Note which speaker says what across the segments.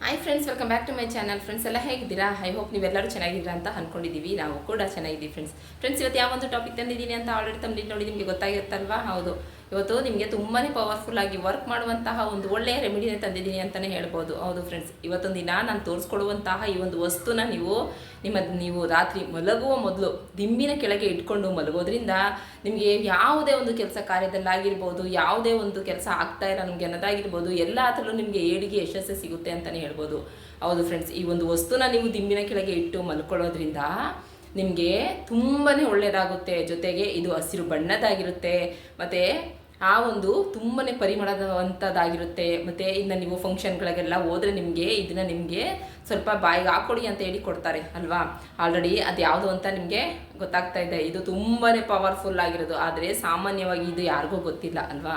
Speaker 1: Hi friends welcome back to my channel friends ಎಲ್ಲ ಹೇಗಿದ್ದೀರಾ? I hope ನೀವೆಲ್ಲರೂ ಚೆನ್ನಾಗಿದ್ದೀರಾ ಅಂತ ಅಂದ್ಕೊಂಡಿದ್ದೀವಿ ನಾವು ಕೂಡ ಚೆನ್ನಾಗಿದ್ದೀವಿ ಫ್ರೆಂಡ್ಸ್ ಫ್ರೆಂಡ್ಸ್ ಇವತ್ತು ಯಾವ ಒಂದು ಟಾಪಿಕ್ ತಂದಿದ್ದೀನಿ ಅಂತ ಆಲ್ರೆಡಿ ತಮ್ಮಲ್ಲಿ ನೋಡಿ, ನಿಮಗೆ ಗೊತ್ತಾಗಿರುತ್ತಲ್ವಾ? ಹೌದು. ಇವತ್ತು ನಿಮಗೆ ತುಂಬಾ ಪವರ್ಫುಲ್ ಆಗಿ ವರ್ಕ್ ಮಾಡುವಂತಹ ಒಂದು ಒಳ್ಳೆಯ ರೆಮಿಡಿನ ತಂದಿದ್ದೀನಿ ಅಂತಲೇ ಹೇಳ್ಬೋದು. ಹೌದು ಫ್ರೆಂಡ್ಸ್ ಇವತ್ತೊಂದು ದಿನ ನಾನು ತೋರಿಸ್ಕೊಡುವಂತಹ ಈ ಒಂದು ವಸ್ತುನ ನೀವು ನಿಮ್ಮ, ನೀವು ರಾತ್ರಿ ಮಲಗುವ ಮೊದಲು ದಿಂಬಿನ ಕೆಳಗೆ ಇಟ್ಕೊಂಡು ಮಲಗೋದ್ರಿಂದ ನಿಮಗೆ ಯಾವುದೇ ಒಂದು ಕೆಲಸ ಕಾರ್ಯದಲ್ಲಾಗಿರ್ಬೋದು, ಯಾವುದೇ ಒಂದು ಕೆಲಸ ಆಗ್ತಾ ಇಲ್ಲ ನಮಗೆ ಅನ್ನೋದಾಗಿರ್ಬೋದು, ಎಲ್ಲ ಅದರಲ್ಲೂ ನಿಮಗೆ ಏಳಿಗೆ ಯಶಸ್ಸು ಸಿಗುತ್ತೆ ಅಂತಲೇ ಹೇಳ್ಬೋದು. ಹೌದು ಫ್ರೆಂಡ್ಸ್ ಈ ಒಂದು ವಸ್ತುನ ನೀವು ದಿಂಬಿನ ಕೆಳಗೆ ಇಟ್ಟು ಮಲ್ಕೊಳ್ಳೋದ್ರಿಂದ ನಿಮಗೆ ತುಂಬಾ ಒಳ್ಳೆಯದಾಗುತ್ತೆ ಜೊತೆಗೆ ಇದು ಹಸಿರು ಬಣ್ಣದಾಗಿರುತ್ತೆ. ಮತ್ತು ಆ ಒಂದು ತುಂಬಾ ಪರಿಮಳದಂಥದ್ದಾಗಿರುತ್ತೆ ಮತ್ತು ಇನ್ನು ನೀವು ಫಂಕ್ಷನ್ಗಳಿಗೆಲ್ಲ ಹೋದರೆ ನಿಮಗೆ ಇದನ್ನು ನಿಮಗೆ ಸ್ವಲ್ಪ ಬಾಯಿಗೆ ಹಾಕ್ಕೊಡಿ ಅಂತ ಹೇಳಿ ಕೊಡ್ತಾರೆ, ಅಲ್ವಾ? ಆಲ್ರೆಡಿ ಅದು ಯಾವುದು ಅಂತ ನಿಮಗೆ ಗೊತ್ತಾಗ್ತಾ ಇದೆ. ಇದು ತುಂಬಾ ಪವರ್ಫುಲ್ ಆಗಿರೋದು. ಆದರೆ ಸಾಮಾನ್ಯವಾಗಿ ಇದು ಯಾರಿಗೂ ಗೊತ್ತಿಲ್ಲ, ಅಲ್ವಾ?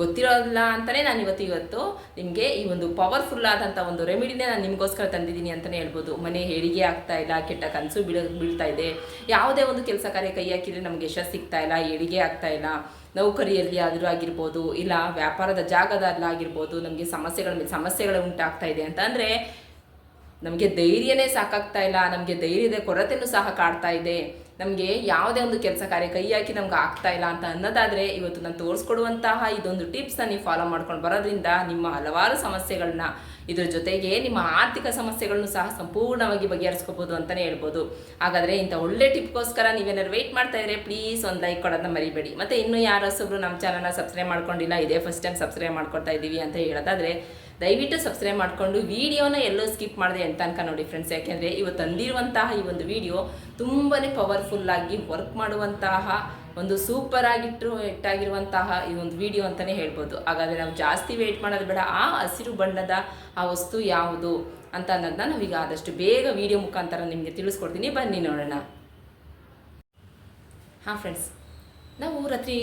Speaker 1: ಗೊತ್ತಿರೋದಿಲ್ಲ ಅಂತಲೇ ನಾನು ಇವತ್ತು ಇವತ್ತು ನಿಮಗೆ ಈ ಒಂದು ಪವರ್ಫುಲ್ ಆದಂಥ ಒಂದು ರೆಮಿಡಿನೇ ನಾನು ನಿಮಗೋಸ್ಕರ ತಂದಿದ್ದೀನಿ ಅಂತಲೇ ಹೇಳ್ಬೋದು. ಮನೆ ಹೇಳಿಗೆ ಆಗ್ತಾ ಇಲ್ಲ, ಕೆಟ್ಟ ಕನಸು ಬೀಳ, ಬೀಳ್ತಾ ಇದೆ. ಯಾವುದೇ ಒಂದು ಕೆಲಸ ಕಾರ್ಯ ಕೈ ಹಾಕಿದರೆ ನಮಗೆ ಯಶಸ್ಸು ಸಿಗ್ತಾ ಇಲ್ಲ, ಏಳಿಗೆ ಆಗ್ತಾ ಇಲ್ಲ. ನೌಕರಿಯಲ್ಲಿ ಆದರೂ ಆಗಿರ್ಬೋದು, ಇಲ್ಲ ವ್ಯಾಪಾರದ ಜಾಗದಲ್ಲಾಗಿರ್ಬೋದು ನಮಗೆ ಸಮಸ್ಯೆಗಳ ಸಮಸ್ಯೆಗಳು ಉಂಟಾಗ್ತಾ ಇದೆ ಅಂತ. ಅಂದರೆ ನಮಗೆ ಧೈರ್ಯನೇ ಸಾಕಾಗ್ತಾ ಇಲ್ಲ, ನಮಗೆ ಧೈರ್ಯದ ಕೊರತೆನೂ ಸಹ ಕಾಡ್ತಾ ಇದೆ. ನಮಗೆ ಯಾವುದೇ ಒಂದು ಕೆಲಸ ಕಾರ್ಯ ಕೈ ಹಾಕಿ ನಮ್ಗೆ ಆಗ್ತಾ ಇಲ್ಲ ಅಂತ ಅನ್ನೋದಾದರೆ ಇವತ್ತು ನಾನು ತೋರಿಸ್ಕೊಡುವಂತಹ ಇದೊಂದು ಟಿಪ್ಸ್ನ ನೀವು ಫಾಲೋ ಮಾಡ್ಕೊಂಡು ಬರೋದ್ರಿಂದ ನಿಮ್ಮ ಹಲವಾರು ಸಮಸ್ಯೆಗಳನ್ನ, ಇದ್ರ ಜೊತೆಗೆ ನಿಮ್ಮ ಆರ್ಥಿಕ ಸಮಸ್ಯೆಗಳನ್ನು ಸಹ ಸಂಪೂರ್ಣವಾಗಿ ಬಗೆಹರಿಸ್ಕೋಬೋದು ಅಂತಲೇ ಹೇಳ್ಬೋದು. ಹಾಗಾದರೆ ಇಂಥ ಒಳ್ಳೆ ಟಿಪ್ಗೋಸ್ಕರ ನೀವೇನಾದ್ರು ವೆಯ್ಟ್ ಮಾಡ್ತಾ ಇದ್ರೆ ಪ್ಲೀಸ್ ಒಂದು ಲೈಕ್ ಕೊಡೋದನ್ನ ಮರಿಬೇಡಿ. ಮತ್ತು ಇನ್ನೂ ಯಾರು ಸೊಬ್ರು ನಮ್ಮ ಚಾನಲ್ನ ಸಬ್ಸ್ಕ್ರೈಬ್ ಮಾಡ್ಕೊಂಡಿಲ್ಲ, ಇದೇ ಫಸ್ಟ್ ಟೈಮ್ ಸಬ್ಸ್ಕ್ರೈಬ್ ಮಾಡ್ಕೊಳ್ತಾ ಇದ್ದೀವಿ ಅಂತ ಹೇಳೋದಾದರೆ ದಯವಿಟ್ಟು ಸಬ್ಸ್ಕ್ರೈಬ್ ಮಾಡಿಕೊಂಡು ವಿಡಿಯೋನ ಎಲ್ಲೋ ಸ್ಕಿಪ್ ಮಾಡಿದೆ ಅಂತ ಅನ್ಕ ನೋಡಿ ಫ್ರೆಂಡ್ಸ್ ಯಾಕೆಂದರೆ ಇವತ್ತು ತಂದಿರುವಂತಹ ಈ ಒಂದು ವಿಡಿಯೋ ತುಂಬಾ ಪವರ್ಫುಲ್ಲಾಗಿ ವರ್ಕ್ ಮಾಡುವಂತಹ ಒಂದು ಸೂಪರ್ ಆಗಿಟ್ಟು ಇಟ್ಟಾಗಿರುವಂತಹ ಈ ಒಂದು ವಿಡಿಯೋ ಅಂತಲೇ ಹೇಳ್ಬೋದು. ಹಾಗಾದರೆ ನಾವು ಜಾಸ್ತಿ ವೆಯ್ಟ್ ಮಾಡೋದು ಬೇಡ. ಆ ಹಸಿರು ಬಣ್ಣದ ಆ ವಸ್ತು ಯಾವುದು ಅಂತ ಅನ್ನೋದನ್ನ ನಾವೀಗ ಆದಷ್ಟು ಬೇಗ ವಿಡಿಯೋ ಮುಖಾಂತರ ನಿಮಗೆ ತಿಳಿಸ್ಕೊಡ್ತೀನಿ. ಬನ್ನಿ ನೋಡೋಣ. ಹಾಂ ಫ್ರೆಂಡ್ಸ್ ನಾವು ರಾತ್ರಿ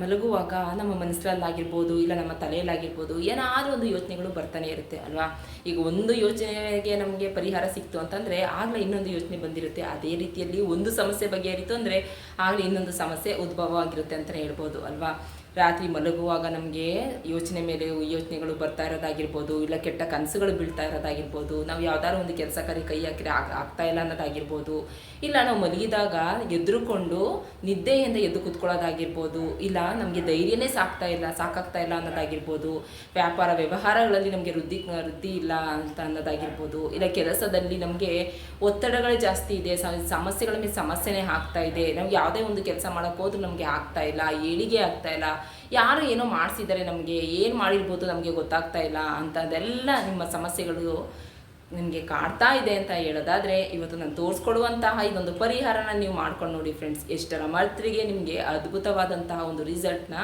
Speaker 1: ಮಲಗುವಾಗ ನಮ್ಮ ಮನಸ್ಸಲ್ಲಾಗಿರ್ಬೋದು ಇಲ್ಲ ನಮ್ಮ ತಲೆಯಲ್ಲಾಗಿರ್ಬೋದು ಏನಾದರೂ ಒಂದು ಯೋಚನೆಗಳು ಬರ್ತಾನೆ ಇರುತ್ತೆ ಅಲ್ವಾ? ಈಗ ಒಂದು ಯೋಚನೆಗೆ ನಮಗೆ ಪರಿಹಾರ ಸಿಕ್ತು ಅಂತಂದರೆ ಆಗಲೇ ಇನ್ನೊಂದು ಯೋಚನೆ ಬಂದಿರುತ್ತೆ. ಅದೇ ರೀತಿಯಲ್ಲಿ ಒಂದು ಸಮಸ್ಯೆ ಬಗೆಹರಿತು ಅಂದರೆ ಆಗಲೇ ಇನ್ನೊಂದು ಸಮಸ್ಯೆ ಉದ್ಭವ ಆಗಿರುತ್ತೆ ಅಂತಲೇ ಹೇಳ್ಬೋದು ಅಲ್ವಾ? ರಾತ್ರಿ ಮಲಗುವಾಗ ನಮಗೆ ಯೋಚನೆ ಮೇಲೆ ಯೋಚನೆಗಳು ಬರ್ತಾ ಇರೋದಾಗಿರ್ಬೋದು ಇಲ್ಲ ಕೆಟ್ಟ ಕನಸುಗಳು ಬೀಳ್ತಾ ಇರೋದಾಗಿರ್ಬೋದು. ನಾವು ಯಾವ್ದಾದ್ರು ಒಂದು ಕೆಲಸ ಕೈ ಹಾಕಿದ್ರೆ ಆಗ, ಆಗ್ತಾ ಇಲ್ಲ ಅನ್ನೋದಾಗಿರ್ಬೋದು. ಇಲ್ಲ ನಾವು ಮಲಗಿದಾಗ ಎದುರುಕೊಂಡು ನಿದ್ದೆಯಿಂದ ಎದ್ದು ಕೂತ್ಕೊಳ್ಳೋದಾಗಿರ್ಬೋದು, ಇಲ್ಲ ನಮಗೆ ಧೈರ್ಯನೇ ಸಾಕ್ತಾ ಇಲ್ಲ, ಸಾಕಾಗ್ತಾ ಇಲ್ಲ ಅನ್ನೋದಾಗಿರ್ಬೋದು, ವ್ಯಾಪಾರ ವ್ಯವಹಾರಗಳಲ್ಲಿ ನಮಗೆ ವೃದ್ಧಿ ವೃದ್ಧಿ ಇಲ್ಲ ಅಂತ ಅನ್ನೋದಾಗಿರ್ಬೋದು, ಇಲ್ಲ ಕೆಲಸದಲ್ಲಿ ನಮಗೆ ಒತ್ತಡಗಳು ಜಾಸ್ತಿ ಇದೆ ಸಮಸ್ಯೆಗಳ ಮೇಲೆ ಸಮಸ್ಯೆನೇ ಆಗ್ತಾ ಇದೆ ನಾವು ಯಾವುದೇ ಒಂದು ಕೆಲಸ ಮಾಡೋಕ್ಕೆ ಹೋದ್ರೂ ನಮಗೆ ಆಗ್ತಾ ಇಲ್ಲ, ಏಳಿಗೆ ಆಗ್ತಾ ಇಲ್ಲ, ಯಾರು ಏನೋ ಮಾಡಿಸಿದ್ದಾರೆ ನಮಗೆ, ಏನು ಮಾಡಿರ್ಬೋದು ನಮಗೆ ಗೊತ್ತಾಗ್ತಾ ಇಲ್ಲ ಅಂಥದ್ದೆಲ್ಲ ನಿಮ್ಮ ಸಮಸ್ಯೆಗಳು ನಿಮಗೆ ಕಾಡ್ತಾ ಇದೆ ಅಂತ ಹೇಳೋದಾದರೆ ಇವತ್ತು ನಾನು ತೋರಿಸ್ಕೊಡುವಂತಹ ಇದೊಂದು ಪರಿಹಾರನ ನೀವು ಮಾಡ್ಕೊಂಡು ನೋಡಿ ಫ್ರೆಂಡ್ಸ್ ಎಷ್ಟರ ಮರ್ತಿಗೆ ನಿಮಗೆ ಅದ್ಭುತವಾದಂತಹ ಒಂದು ರಿಸಲ್ಟ್ನ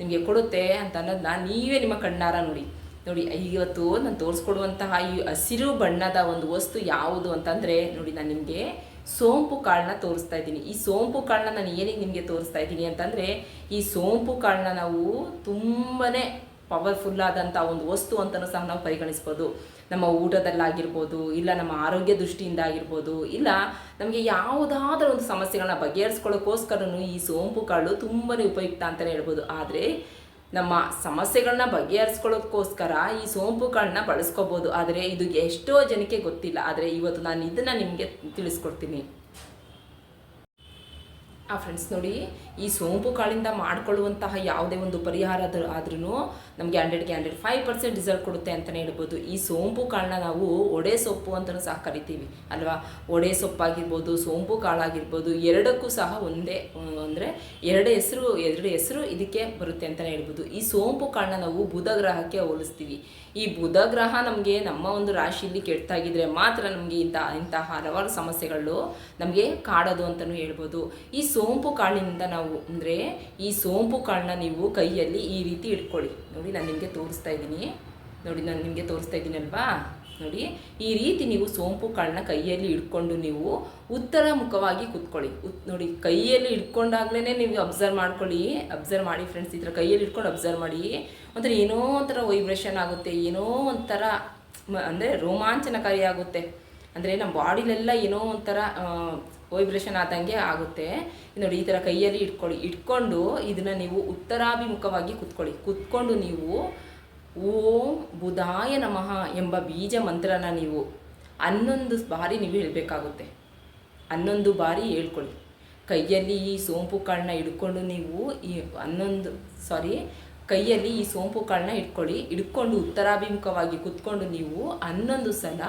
Speaker 1: ನಿಮಗೆ ಕೊಡುತ್ತೆ ಅಂತ ಅನ್ನೋದನ್ನ ನೀವೇ ನಿಮ್ಮ ಕಣ್ಣಾರ ನೋಡಿ. ನೋಡಿ ಇವತ್ತು ನಾನು ತೋರಿಸ್ಕೊಡುವಂತಹ ಈ ಹಸಿರು ಬಣ್ಣದ ಒಂದು ವಸ್ತು ಯಾವುದು ಅಂತಂದರೆ ನೋಡಿ, ನಾನು ನಿಮಗೆ ಸೋಂಪು ಕಾಳನ್ನ ತೋರಿಸ್ತಾ ಇದ್ದೀನಿ. ಈ ಸೋಂಪು ಕಾಳನ್ನ ನಾನು ಏನಿಗೆ ನಿಮಗೆ ತೋರಿಸ್ತಾ ಇದ್ದೀನಿ ಅಂತಂದರೆ, ಈ ಸೋಂಪು ಕಾಳನ್ನ ನಾವು ತುಂಬಾ ಪವರ್ಫುಲ್ ಆದಂಥ ಒಂದು ವಸ್ತು ಅಂತಲೂ ಸಹ ನಾವು ಪರಿಗಣಿಸ್ಬೋದು. ನಮ್ಮ ಊಟದಲ್ಲಾಗಿರ್ಬೋದು, ಇಲ್ಲ ನಮ್ಮ ಆರೋಗ್ಯ ದೃಷ್ಟಿಯಿಂದ ಆಗಿರ್ಬೋದು ಇಲ್ಲ ನಮಗೆ ಯಾವುದಾದ್ರೂ ಒಂದು ಸಮಸ್ಯೆಗಳನ್ನ ಬಗೆಹರಿಸ್ಕೊಳ್ಳೋಕ್ಕೋಸ್ಕರನೂ ಈ ಸೋಂಪು ಕಾಳು ತುಂಬಾ ಉಪಯುಕ್ತ ಅಂತಲೇ ಹೇಳ್ಬೋದು. ಆದರೆ ನಮ್ಮ ಸಮಸ್ಯೆಗಳನ್ನ ಬಗೆಹರಿಸ್ಕೊಳ್ಳೋಕ್ಕೋಸ್ಕರ ಈ ಸೋಂಪು ಕಾಳನ್ನ ಬಳಸ್ಕೋಬೋದು. ಆದರೆ ಇದು ಎಷ್ಟೋ ಜನಕ್ಕೆ ಗೊತ್ತಿಲ್ಲ. ಆದರೆ ಇವತ್ತು ನಾನು ಇದನ್ನು ನಿಮಗೆ ತಿಳಿಸ್ಕೊಡ್ತೀನಿ. ಆ ಫ್ರೆಂಡ್ಸ್ ನೋಡಿ, ಈ ಸೋಂಪು ಕಾಳಿಂದ ಮಾಡಿಕೊಳ್ಳುವಂತಹ ಯಾವುದೇ ಒಂದು ಪರಿಹಾರ ಆದ್ರೂ ನಮಗೆ ಹಂಡ್ರೆಡ್ಗೆ ಹಂಡ್ರೆಡ್ ಫೈವ್ ಪರ್ಸೆಂಟ್ ರಿಸಲ್ಟ್ ಕೊಡುತ್ತೆ ಅಂತಲೇ ಹೇಳ್ಬೋದು. ಈ ಸೋಂಪು ಕಾಳನ್ನ ನಾವು ಒಡೆ ಸೊಪ್ಪು ಅಂತಲೂ ಸಹ ಕರಿತೀವಿ, ಅಲ್ವಾ? ಒಡೆ ಸೊಪ್ಪಾಗಿರ್ಬೋದು, ಸೋಂಪು ಕಾಳಾಗಿರ್ಬೋದು, ಎರಡಕ್ಕೂ ಸಹ ಒಂದೇ ಅಂದರೆ ಎರಡು ಹೆಸರು ಎರಡು ಹೆಸರು ಇದಕ್ಕೆ ಬರುತ್ತೆ ಅಂತಲೇ ಹೇಳ್ಬೋದು. ಈ ಸೋಂಪು ಕಾಳನ್ನ ನಾವು ಬುಧ ಗ್ರಹಕ್ಕೆ ಹೋಲಿಸ್ತೀವಿ. ಈ ಬುಧ ಗ್ರಹ ನಮಗೆ ನಮ್ಮ ಒಂದು ರಾಶಿಯಲ್ಲಿ ಕೆಟ್ಟಾಗಿದ್ರೆ ಮಾತ್ರ ನಮಗೆ ಇಂಥ ಇಂತಹ ಹಲವಾರು ಸಮಸ್ಯೆಗಳು ನಮಗೆ ಕಾಡೋದು ಅಂತಲೂ ಹೇಳ್ಬೋದು. ಈ ಸೋಂಪು ಕಾಳಿನಿಂದ ನಾವು, ಅಂದರೆ ಈ ಸೋಂಪು ಕಾಳನ್ನ ನೀವು ಕೈಯಲ್ಲಿ ಈ ರೀತಿ ಇಟ್ಕೊಳ್ಳಿ. ನೋಡಿ, ನಾನು ನಿಮಗೆ ತೋರಿಸ್ತಾ ಇದ್ದೀನಿ. ನೋಡಿ, ನಾನು ನಿಮಗೆ ತೋರಿಸ್ತಾ ಇದ್ದೀನಲ್ವಾ? ನೋಡಿ, ಈ ರೀತಿ ನೀವು ಸೋಂಪು ಕಾಳನ್ನ ಕೈಯಲ್ಲಿ ಇಟ್ಕೊಂಡು ನೀವು ಉತ್ತರ ಮುಖವಾಗಿ ಕೂತ್ಕೊಳ್ಳಿ. ನೋಡಿ, ಕೈಯಲ್ಲಿ ಇಟ್ಕೊಂಡಾಗ್ಲೇ ನೀವು ಅಬ್ಸರ್ವ್ ಮಾಡ್ಕೊಳ್ಳಿ. ಅಬ್ಸರ್ವ್ ಮಾಡಿ ಫ್ರೆಂಡ್ಸ್ ಈ ಥರ ಕೈಯಲ್ಲಿ ಇಟ್ಕೊಂಡು ಅಬ್ಸರ್ವ್ ಮಾಡಿ. ಒಂಥರ ಏನೋ ಒಂಥರ ವೈಬ್ರೇಷನ್ ಆಗುತ್ತೆ, ಏನೋ ಒಂಥರ ಅಂದರೆ ರೋಮಾಂಚನಕಾರಿ ಆಗುತ್ತೆ. ಅಂದರೆ ನಮ್ಮ ಬಾಡಿಲೆಲ್ಲ ಏನೋ ಒಂಥರ ವೈಬ್ರೇಷನ್ ಆದಂಗೆ ಆಗುತ್ತೆ. ನೋಡಿ ಈ ಥರ ಕೈಯಲ್ಲಿ ಇಟ್ಕೊಳ್ಳಿ. ಇಟ್ಕೊಂಡು ಇದನ್ನು ನೀವು ಉತ್ತರಾಭಿಮುಖವಾಗಿ ಕುತ್ಕೊಳ್ಳಿ. ಕುತ್ಕೊಂಡು ನೀವು ಓಂ ಬುಧಾಯ ನಮಃ ಎಂಬ ಬೀಜ ಮಂತ್ರನ ನೀವು ಹನ್ನೊಂದು ಬಾರಿ ನೀವು ಹೇಳಬೇಕಾಗುತ್ತೆ. ಹನ್ನೊಂದು ಬಾರಿ ಹೇಳ್ಕೊಳ್ಳಿ. ಕೈಯಲ್ಲಿ ಈ ಸೋಂಪು ಕಾಳನ್ನ ಹಿಡ್ಕೊಂಡು ನೀವು ಈ ಹನ್ನೊಂದು ಸಾರಿ ಕೈಯಲ್ಲಿ ಈ ಸೋಂಪು ಕಾಳನ್ನ ಇಟ್ಕೊಳ್ಳಿ ಹಿಡ್ಕೊಂಡು ಉತ್ತರಾಭಿಮುಖವಾಗಿ ಕುತ್ಕೊಂಡು ನೀವು ಹನ್ನೊಂದು ಸಲ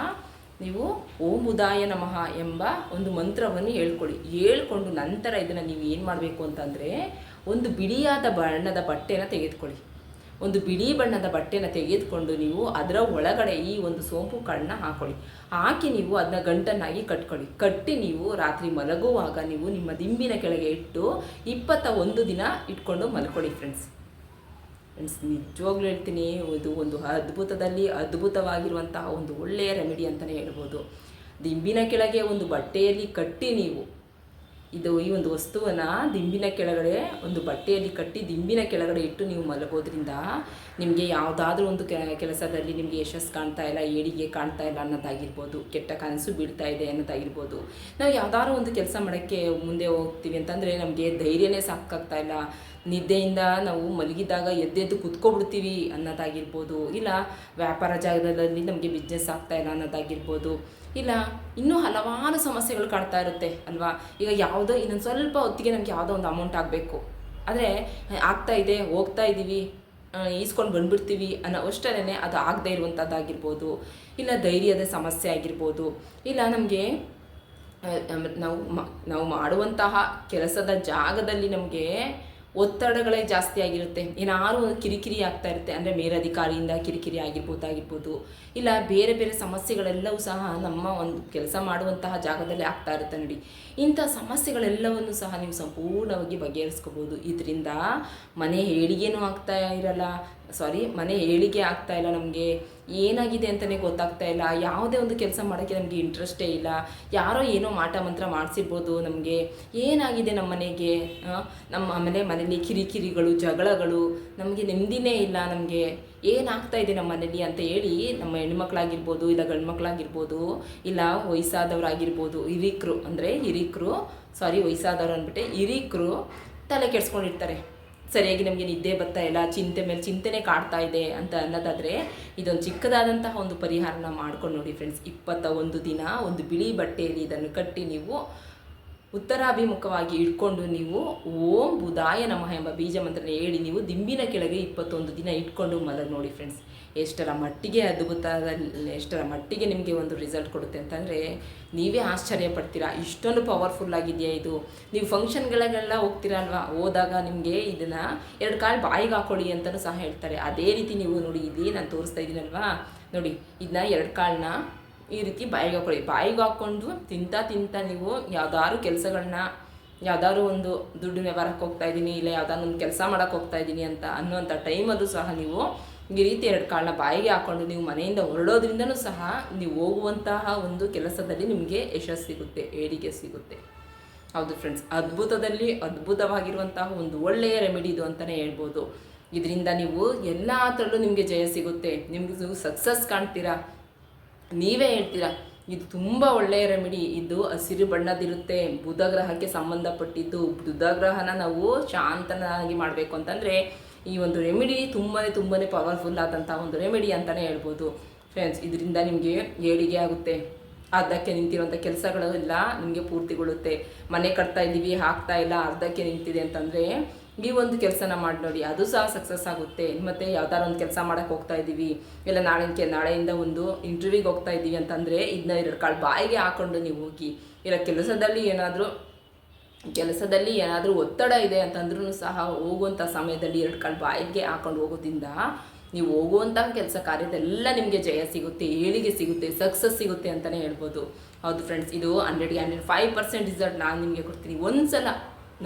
Speaker 1: ನೀವು ಓಂ ಉದಾಯ ನಮಃ ಎಂಬ ಒಂದು ಮಂತ್ರವನ್ನು ಹೇಳ್ಕೊಳ್ಳಿ. ಹೇಳ್ಕೊಂಡು ನಂತರ ಇದನ್ನು ನೀವು ಏನು ಮಾಡಬೇಕು ಅಂತಂದರೆ ಒಂದು ಬಿಳಿಯಾದ ಬಣ್ಣದ ಬಟ್ಟೆನ ತೆಗೆದುಕೊಳ್ಳಿ. ಒಂದು ಬಿಳಿ ಬಣ್ಣದ ಬಟ್ಟೆನ ತೆಗೆದುಕೊಂಡು ನೀವು ಅದರ ಒಳಗಡೆ ಈ ಒಂದು ಸೋಂಪು ಕಾಳನ್ನ ಹಾಕೊಳ್ಳಿ. ಹಾಕಿ ನೀವು ಅದನ್ನ ಗಂಟನ್ನಾಗಿ ಕಟ್ಕೊಳ್ಳಿ. ಕಟ್ಟಿ ನೀವು ರಾತ್ರಿ ಮಲಗುವಾಗ ನೀವು ನಿಮ್ಮ ದಿಂಬಿನ ಕೆಳಗೆ ಇಟ್ಟು ಇಪ್ಪತ್ತ ಒಂದು ದಿನ ಇಟ್ಕೊಂಡು ಮಲ್ಕೊಳ್ಳಿ ಫ್ರೆಂಡ್ಸ್ ಫ್ರೆಂಡ್ಸ್ ನಿಜವಾಗ್ಲೂ ಹೇಳ್ತೀನಿ, ಇದು ಒಂದು ಅದ್ಭುತದಲ್ಲಿ ಅದ್ಭುತವಾಗಿರುವಂತಹ ಒಂದು ಒಳ್ಳೆಯ ರೆಮಿಡಿ ಅಂತಲೇ ಹೇಳ್ಬೋದು. ದಿಂಬಿನ ಕೆಳಗೆ ಒಂದು ಬಟ್ಟೆಯಲ್ಲಿ ಕಟ್ಟಿ ನೀವು. ಇದು ಈ ಒಂದು ವಸ್ತುವನ್ನು ದಿಂಬಿನ ಕೆಳಗಡೆ ಒಂದು ಬಟ್ಟೆಯಲ್ಲಿ ಕಟ್ಟಿ ದಿಂಬಿನ ಕೆಳಗಡೆ ಇಟ್ಟು ನೀವು ಮಲಗೋದ್ರಿಂದ ನಿಮಗೆ ಯಾವುದಾದ್ರೂ ಒಂದು ಕೆಲಸದಲ್ಲಿ ನಿಮಗೆ ಯಶಸ್ಸು ಕಾಣ್ತಾ ಇಲ್ಲ, ಏಳಿಗೆ ಕಾಣ್ತಾ ಇಲ್ಲ ಅನ್ನೋದಾಗಿರ್ಬೋದು, ಕೆಟ್ಟ ಕನಸು ಬೀಳ್ತಾ ಇದೆ ಅನ್ನೋದಾಗಿರ್ಬೋದು. ನಾವು ಯಾವ್ದಾದ್ರು ಒಂದು ಕೆಲಸ ಮಾಡೋಕ್ಕೆ ಮುಂದೆ ಹೋಗ್ತೀವಿ ಅಂತಂದರೆ ನಮಗೆ ಧೈರ್ಯನೇ ಸಾಕಾಗ್ತಾ ಇಲ್ಲ. ನಿದ್ದೆಯಿಂದ ನಾವು ಮಲಗಿದಾಗ ಎದ್ದೆದ್ದು ಕುತ್ಕೊಬಿಡ್ತೀವಿ ಅನ್ನೋದಾಗಿರ್ಬೋದು. ಇಲ್ಲ ವ್ಯಾಪಾರ ಜಾಗದಲ್ಲಿ ನಮಗೆ ಬಿಸ್ನೆಸ್ ಆಗ್ತಾ ಇಲ್ಲ ಅನ್ನೋದಾಗಿರ್ಬೋದು. ಇಲ್ಲ, ಇನ್ನೂ ಹಲವಾರು ಸಮಸ್ಯೆಗಳು ಕಾಡ್ತಾ ಇರುತ್ತೆ, ಅಲ್ವಾ? ಈಗ ಯಾವುದೋ ಇನ್ನೊಂದು ಸ್ವಲ್ಪ ಹೊತ್ತಿಗೆ ನಮ್ಗೆ ಯಾವುದೋ ಒಂದು ಅಮೌಂಟ್ ಆಗಬೇಕು. ಆದರೆ, ಆಗ್ತಾ ಇದೆ, ಹೋಗ್ತಾ ಇದ್ದೀವಿ ಈಸ್ಕೊಂಡು ಬಂದ್ಬಿಡ್ತೀವಿ ಅನ್ನೋ ಅಷ್ಟರೇ ಅದು ಆಗದೇ ಇರುವಂಥದ್ದಾಗಿರ್ಬೋದು ಇಲ್ಲ ಧೈರ್ಯದ ಸಮಸ್ಯೆ ಆಗಿರ್ಬೋದು, ಇಲ್ಲ ನಮಗೆ ನಾವು ನಾವು ಮಾಡುವಂತಹ ಕೆಲಸದ ಜಾಗದಲ್ಲಿ ನಮಗೆ ಒತ್ತಡಗಳೇ ಜಾಸ್ತಿ ಆಗಿರುತ್ತೆ. ಏನಾದ್ರು ಒಂದು ಕಿರಿಕಿರಿ ಆಗ್ತಾ ಇರುತ್ತೆ. ಅಂದರೆ ಮೇಲಧಿಕಾರಿಯಿಂದ ಕಿರಿಕಿರಿ ಆಗಿರ್ಬೋದಾಗಿರ್ಬೋದು. ಇಲ್ಲ ಬೇರೆ ಬೇರೆ ಸಮಸ್ಯೆಗಳೆಲ್ಲವೂ ಸಹ ನಮ್ಮ ಒಂದು ಕೆಲಸ ಮಾಡುವಂತಹ ಜಾಗದಲ್ಲಿ ಆಗ್ತಾ ಇರುತ್ತೆ ನೋಡಿ. ಇಂಥ ಸಮಸ್ಯೆಗಳೆಲ್ಲವನ್ನು ಸಹ ನೀವು ಸಂಪೂರ್ಣವಾಗಿ ಬಗೆಹರಿಸ್ಕೋಬೋದು. ಇದರಿಂದ ಮನೆ ಏಳಿಗೆನೂ ಆಗ್ತಾ ಇರಲ್ಲ. ಸಾರಿ ಮನೆ ಏಳಿಗೆ ಆಗ್ತಾ ಇಲ್ಲ ನಮಗೆ. ಏನಾಗಿದೆ ಅಂತಲೇ ಗೊತ್ತಾಗ್ತಾ ಇಲ್ಲ. ಯಾವುದೇ ಒಂದು ಕೆಲಸ ಮಾಡೋಕ್ಕೆ ನಮಗೆ ಇಂಟ್ರೆಸ್ಟೇ ಇಲ್ಲ. ಯಾರೋ ಏನೋ ಮಾಟ ಮಂತ್ರ ಮಾಡಿಸಿರ್ಬೋದು ನಮಗೆ. ಏನಾಗಿದೆ ನಮ್ಮ ಮನೆಗೆ? ನಮ್ಮ ಮನೆ ಮನೇಲಿ ಕಿರಿಕಿರಿಗಳು, ಜಗಳಗಳು ನಮಗೆ ನೆಮ್ಮದಿನೇ ಇಲ್ಲ ನಮಗೆ. ಏನಾಗ್ತಾ ಇದೆ ನಮ್ಮ ಮನೇಲಿ ಅಂತ ಹೇಳಿ ನಮ್ಮ ಹೆಣ್ಮಕ್ಳಾಗಿರ್ಬೋದು ಇಲ್ಲ ಗಂಡು ಮಕ್ಕಳಾಗಿರ್ಬೋದು ಇಲ್ಲ ವಯಸ್ಸಾದವರಾಗಿರ್ಬೋದು ಹಿರಿಕರು ಅಂದರೆ ಹಿರಿಕರು ಸಾರಿ ವಯಸ್ಸಾದವ್ರು ಅಂದ್ಬಿಟ್ಟು ಹಿರಿಕರು ತಲೆ ಕೆಡ್ಸ್ಕೊಂಡಿರ್ತಾರೆ. ಸರಿಯಾಗಿ ನಮಗೆ ನಿದ್ದೆ ಬರ್ತಾ ಇಲ್ಲ, ಚಿಂತೆ ಮೇಲೆ ಚಿಂತೆನೇ ಕಾಡ್ತಾ ಇದೆ ಅಂತ ಅನ್ನೋದಾದರೆ ಇದೊಂದು ಚಿಕ್ಕದಾದಂತಹ ಒಂದು ಪರಿಹಾರನ ಮಾಡ್ಕೊಂಡು ನೋಡಿ ಫ್ರೆಂಡ್ಸ್ ಇಪ್ಪತ್ತ ಒಂದು ದಿನ ಒಂದು ಬಿಳಿ ಬಟ್ಟೆಯಲ್ಲಿ ಇದನ್ನು ಕಟ್ಟಿ ನೀವು ಉತ್ತರಾಭಿಮುಖವಾಗಿ ಇಟ್ಕೊಂಡು ನೀವು ಓಂ ಬುಧಾಯ ನಮಃ ಎಂಬ ಬೀಜ ಮಂತ್ರನ ಹೇಳಿ ನೀವು ದಿಂಬಿನ ಕೆಳಗೆ ಇಪ್ಪತ್ತೊಂದು ದಿನ ಇಟ್ಕೊಂಡು ಮಲಗಿ ನೋಡಿ ಫ್ರೆಂಡ್ಸ್ ಎಷ್ಟರ ಮಟ್ಟಿಗೆ ಅದ್ಭುತ ಎಷ್ಟರ ಮಟ್ಟಿಗೆ ನಿಮಗೆ ಒಂದು ರಿಸಲ್ಟ್ ಕೊಡುತ್ತೆ ಅಂತಂದರೆ, ನೀವೇ ಆಶ್ಚರ್ಯ ಪಡ್ತೀರಾ? ಇಷ್ಟೊಂದು ಪವರ್ಫುಲ್ ಆಗಿದೆಯಾ ಇದು? ನೀವು ಫಂಕ್ಷನ್ಗಳಿಗೆಲ್ಲ ಹೋಗ್ತೀರಲ್ವಾ? ಹೋದಾಗ ನಿಮಗೆ ಇದನ್ನು ಎರಡು ಕಾಲು ಬಾಯಿಗೆ ಹಾಕೊಳ್ಳಿ ಅಂತಲೂ ಸಹ ಹೇಳ್ತಾರೆ. ಅದೇ ರೀತಿ ನೀವು ನೋಡಿ ಇಲ್ಲಿ ನಾನು ತೋರಿಸ್ತಾ ಇದ್ದೀನಲ್ವಾ? ನೋಡಿ, ಇದನ್ನ ಎರಡು ಕಾಳನ್ನ ಈ ರೀತಿ ಬಾಯಿಗೆ ಹಾಕೊಳ್ಳಿ. ಬಾಯಿಗೆ ಹಾಕ್ಕೊಂಡು ತಿಂತಾ ತಿಂತಾ ನೀವು ಯಾವ್ದಾದ್ರು ಕೆಲಸಗಳನ್ನ ಯಾವ್ದಾದ್ರು ಒಂದು ದುಡ್ಡು ವ್ಯವಹಾರಕ್ಕೆ ಹೋಗ್ತಾ ಇದ್ದೀನಿ, ಇಲ್ಲ ಯಾವ್ದಾದ್ರು ಒಂದು ಕೆಲಸ ಮಾಡೋಕ್ಕೆ ಹೋಗ್ತಾ ಇದ್ದೀನಿ ಅಂತ ಅನ್ನುವಂಥ ಟೈಮಲ್ಲೂ ಸಹ ನೀವು ಈ ರೀತಿ ಎರಡು ಕಾಲನ್ನ ಬಾಯಿಗೆ ಹಾಕ್ಕೊಂಡು ನೀವು ಮನೆಯಿಂದ ಹೊರಡೋದ್ರಿಂದನೂ ಸಹ ನೀವು ಹೋಗುವಂತಹ ಒಂದು ಕೆಲಸದಲ್ಲಿ ನಿಮಗೆ ಯಶಸ್ಸು ಸಿಗುತ್ತೆ ಏಳಿಗೆ ಸಿಗುತ್ತೆ. ಹೌದು ಫ್ರೆಂಡ್ಸ್ ಅದ್ಭುತದಲ್ಲಿ ಅದ್ಭುತವಾಗಿರುವಂತಹ ಒಂದು ಒಳ್ಳೆಯ ರೆಮಿಡಿ ಇದು ಅಂತಲೇ ಹೇಳ್ಬೋದು. ಇದರಿಂದ ನೀವು ಎಲ್ಲ ಥರಲ್ಲೂ ನಿಮಗೆ ಜಯ ಸಿಗುತ್ತೆ. ನಿಮಗೆ ನೀವು ಸಕ್ಸಸ್ ಕಾಣ್ತೀರಾ? ನೀವೇ ಹೇಳ್ತೀರಾ, ಇದು ತುಂಬ ಒಳ್ಳೆಯ ರೆಮಿಡಿ ಇದು ಹಸಿರು ಬಣ್ಣದಿರುತ್ತೆ ಬುಧ ಗ್ರಹಕ್ಕೆ ಸಂಬಂಧಪಟ್ಟಿದ್ದು, ಬುಧ ಗ್ರಹನ ನಾವು ಶಾಂತನಾಗಿ ಮಾಡಬೇಕು ಅಂತಂದರೆ ಈ ಒಂದು ರೆಮಿಡಿ ತುಂಬಾ ತುಂಬಾ ಪವರ್ಫುಲ್ ಆದಂಥ ಒಂದು ರೆಮಿಡಿ ಅಂತಲೇ ಹೇಳ್ಬೋದು. ಫ್ರೆಂಡ್ಸ್ ಇದರಿಂದ ನಿಮಗೆ ಏಳಿಗೆ ಆಗುತ್ತೆ. ಅರ್ಧಕ್ಕೆ ನಿಂತಿರುವಂಥ ಕೆಲಸಗಳೆಲ್ಲ ನಿಮಗೆ ಪೂರ್ತಿಗೊಳ್ಳುತ್ತೆ. ಮನೆ ಕಟ್ತಾ ಇದ್ದೀವಿ, ಹಾಕ್ತಾ ಇಲ್ಲ, ಅರ್ಧಕ್ಕೆ ನಿಂತಿದೆ ಅಂತಂದರೆ ಈ ಒಂದು ಕೆಲಸನ ಮಾಡಿ ನೋಡಿ, ಅದು ಸಹ ಸಕ್ಸಸ್ ಆಗುತ್ತೆ. ಮತ್ತು ಯಾವ್ದಾರು ಒಂದು ಕೆಲಸ ಮಾಡೋಕ್ಕೆ ಹೋಗ್ತಾ ಇದ್ದೀವಿ. ಇಲ್ಲ ನಾಳೆ ನಾಳೆಯಿಂದ ಒಂದು ಇಂಟರ್ವ್ಯೂಗೆ ಹೋಗ್ತಾ ಇದ್ದೀವಿ ಅಂತಂದರೆ ಇದನ್ನ ಎರಡು ಕಾಳು ಬಾಯಿಗೆ ಹಾಕ್ಕೊಂಡು ನೀವು ಹೋಗಿ, ಇಲ್ಲ ಕೆಲಸದಲ್ಲಿ ಏನಾದರೂ ಕೆಲಸದಲ್ಲಿ ಏನಾದರೂ ಒತ್ತಡ ಇದೆ ಅಂತಂದ್ರೂ ಸಹ ಹೋಗುವಂಥ ಸಮಯದಲ್ಲಿ ಎರಡು ಕಾಲು ಬಾಯಿಗೆ ಹಾಕೊಂಡು ಹೋಗೋದ್ರಿಂದ ನೀವು ಹೋಗುವಂತಹ ಕೆಲಸ ಕಾರ್ಯದೆಲ್ಲ ನಿಮಗೆ ಜಯ ಸಿಗುತ್ತೆ, ಏಳಿಗೆ ಸಿಗುತ್ತೆ ಸಕ್ಸಸ್ ಸಿಗುತ್ತೆ ಅಂತಲೇ ಹೇಳ್ಬೋದು. ಹೌದು ಫ್ರೆಂಡ್ಸ್ ಇದು ಹಂಡ್ರೆಡ್ಗೆ ಹಂಡ್ರೆಡ್ ಫೈವ್ ಪರ್ಸೆಂಟ್ ರಿಸಲ್ಟ್ ನಾನು ನಿಮಗೆ ಕೊಡ್ತೀನಿ. ಒಂದು ಸಲ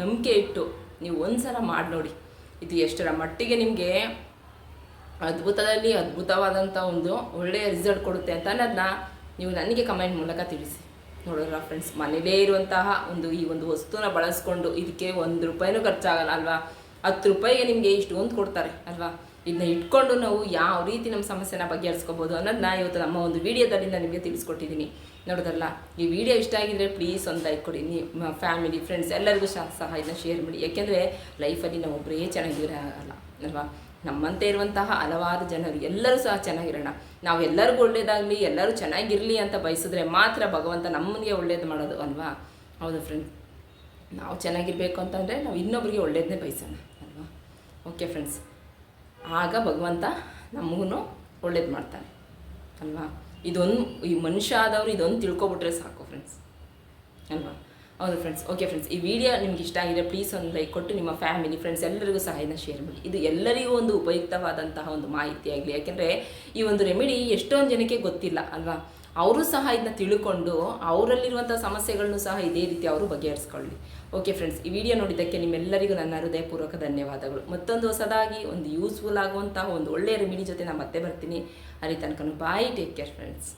Speaker 1: ನಂಬಿಕೆ ಇಟ್ಟು ನೀವು ಒಂದು ಸಲ ಮಾಡಿ ನೋಡಿ. ಇದು ಎಷ್ಟರ ಮಟ್ಟಿಗೆ ನಿಮಗೆ ಅದ್ಭುತದಲ್ಲಿ ಅದ್ಭುತವಾದಂಥ ಒಂದು ಒಳ್ಳೆಯ ರಿಸಲ್ಟ್ ಕೊಡುತ್ತೆ ಅಂತ ಅನ್ನೋದನ್ನ ನೀವು ನನಗೆ ಕಮೆಂಟ್ ಮೂಲಕ ತಿಳಿಸಿ. ನೋಡೋಣ ಫ್ರೆಂಡ್ಸ್ ಮನೇಲೇ ಇರುವಂತಹ ಒಂದು ಈ ಒಂದು ವಸ್ತುನ ಬಳಸ್ಕೊಂಡು ಇದಕ್ಕೆ ಒಂದು ರೂಪಾಯಿನೂ ಖರ್ಚಾಗಲ್ಲ ಅಲ್ವಾ? ಹತ್ತು ರೂಪಾಯಿಗೆ ನಿಮಗೆ ಇಷ್ಟು ಒಂದು ಕೊಡ್ತಾರೆ, ಅಲ್ವಾ? ಇದನ್ನ ಇಟ್ಕೊಂಡು ನಾವು ಯಾವ ರೀತಿ ನಮ್ಮ ಸಮಸ್ಯೆನ ಬಗೆಹರಿಸ್ಕೋಬೋದು ಅನ್ನೋದನ್ನ ಇವತ್ತು ನಮ್ಮ ಒಂದು ವಿಡಿಯೋದಲ್ಲಿ ನಾನು ನಿಮಗೆ ತಿಳಿಸ್ಕೊಟ್ಟಿದ್ದೀನಿ. ನೋಡೋದಲ್ಲ ಈ ವಿಡಿಯೋ ಇಷ್ಟ ಆಗಿದ್ರೆ ಪ್ಲೀಸ್ ಒಂದು ಲೈಕ್ ಕೊಡಿ. ನಿಮ್ಮ ಫ್ಯಾಮಿಲಿ ಫ್ರೆಂಡ್ಸ್ ಎಲ್ಲರಿಗೂ ಸಹ ಸಹ ಇದನ್ನ ಶೇರ್ ಮಾಡಿ. ಯಾಕೆಂದರೆ ಲೈಫಲ್ಲಿ ನಾವು ಒಬ್ಬರೇ ಚೆನ್ನಾಗಿರೋ ಆಗಲ್ಲ ಅಲ್ವಾ? ನಮ್ಮಂತೆ ಇರುವಂತಹ ಹಲವಾರು ಜನರು, ಎಲ್ಲರೂ ಸಹ ಚೆನ್ನಾಗಿರೋಣ. ನಾವು ಎಲ್ಲರಿಗೂ ಒಳ್ಳೇದಾಗಲಿ, ಎಲ್ಲರೂ ಚೆನ್ನಾಗಿರಲಿ ಅಂತ ಬಯಸಿದ್ರೆ ಮಾತ್ರ ಭಗವಂತ ನಮ್ಮನಿಗೆ ಒಳ್ಳೇದು ಮಾಡೋದು ಅಲ್ವಾ? ಹೌದು ಫ್ರೆಂಡ್ಸ್ ನಾವು ಚೆನ್ನಾಗಿರಬೇಕು ಅಂತಂದರೆ ನಾವು ಇನ್ನೊಬ್ರಿಗೆ ಒಳ್ಳೇದನ್ನೇ ಬಯಸೋಣ, ಅಲ್ವಾ? ಓಕೆ ಫ್ರೆಂಡ್ಸ್ ಆಗ ಭಗವಂತ ನಮಗೂ ಒಳ್ಳೇದು ಮಾಡ್ತಾನೆ, ಅಲ್ವಾ? ಇದೊಂದು, ಈ ಮನುಷ್ಯ ಆದವರು ಇದೊಂದು ತಿಳ್ಕೊಬಿಟ್ರೆ ಸಾಕು ಫ್ರೆಂಡ್ಸ್ ಅಲ್ವಾ? ಹೌದು ಫ್ರೆಂಡ್ಸ್ ಓಕೆ ಫ್ರೆಂಡ್ಸ್ ಈ ವಿಡಿಯೋ ನಿಮ್ಗೆ ಇಷ್ಟ ಆಗಿದೆ ಪ್ಲೀಸ್ ಒಂದು ಲೈಕ್ ಕೊಟ್ಟು ನಿಮ್ಮ ಫ್ಯಾಮಿಲಿ ಫ್ರೆಂಡ್ಸ್ ಎಲ್ಲರಿಗೂ ಸಹ ಇದನ್ನ ಶೇರ್ ಮಾಡಿ. ಇದು ಎಲ್ಲರಿಗೂ ಒಂದು ಉಪಯುಕ್ತವಾದಂತಹ ಒಂದು ಮಾಹಿತಿ ಆಗಲಿ. ಯಾಕೆಂದರೆ ಈ ಒಂದು ರೆಮಿಡಿ ಎಷ್ಟೊಂದು ಜನಕ್ಕೆ ಗೊತ್ತಿಲ್ಲ, ಅಲ್ವಾ? ಅವರು ಸಹ ಇದನ್ನ ತಿಳ್ಕೊಂಡು ಅವರಲ್ಲಿರುವಂಥ ಸಮಸ್ಯೆಗಳನ್ನು ಸಹ ಇದೇ ರೀತಿ ಅವರು ಬಗೆಹರಿಸ್ಕೊಳ್ಳಿ. ಓಕೆ ಫ್ರೆಂಡ್ಸ್ ಈ ವಿಡಿಯೋ ನೋಡಿದ್ದಕ್ಕೆ ನಿಮ್ಮೆಲ್ಲರಿಗೂ ನನ್ನ ಹೃದಯಪೂರ್ವಕ ಧನ್ಯವಾದಗಳು. ಮತ್ತೊಂದು ಹೊಸದಾಗಿ, ಒಂದು ಯೂಸ್ಫುಲ್ ಆಗುವಂತಹ ಒಂದು ಒಳ್ಳೆಯ ರೆಮಿಡಿ ಜೊತೆ ನಾನು ಮತ್ತೆ ಬರ್ತೀನಿ. ಅಲ್ಲಿ ತನಕ ಬಾಯ್ ಟೇಕ್ ಕೇರ್ ಫ್ರೆಂಡ್ಸ್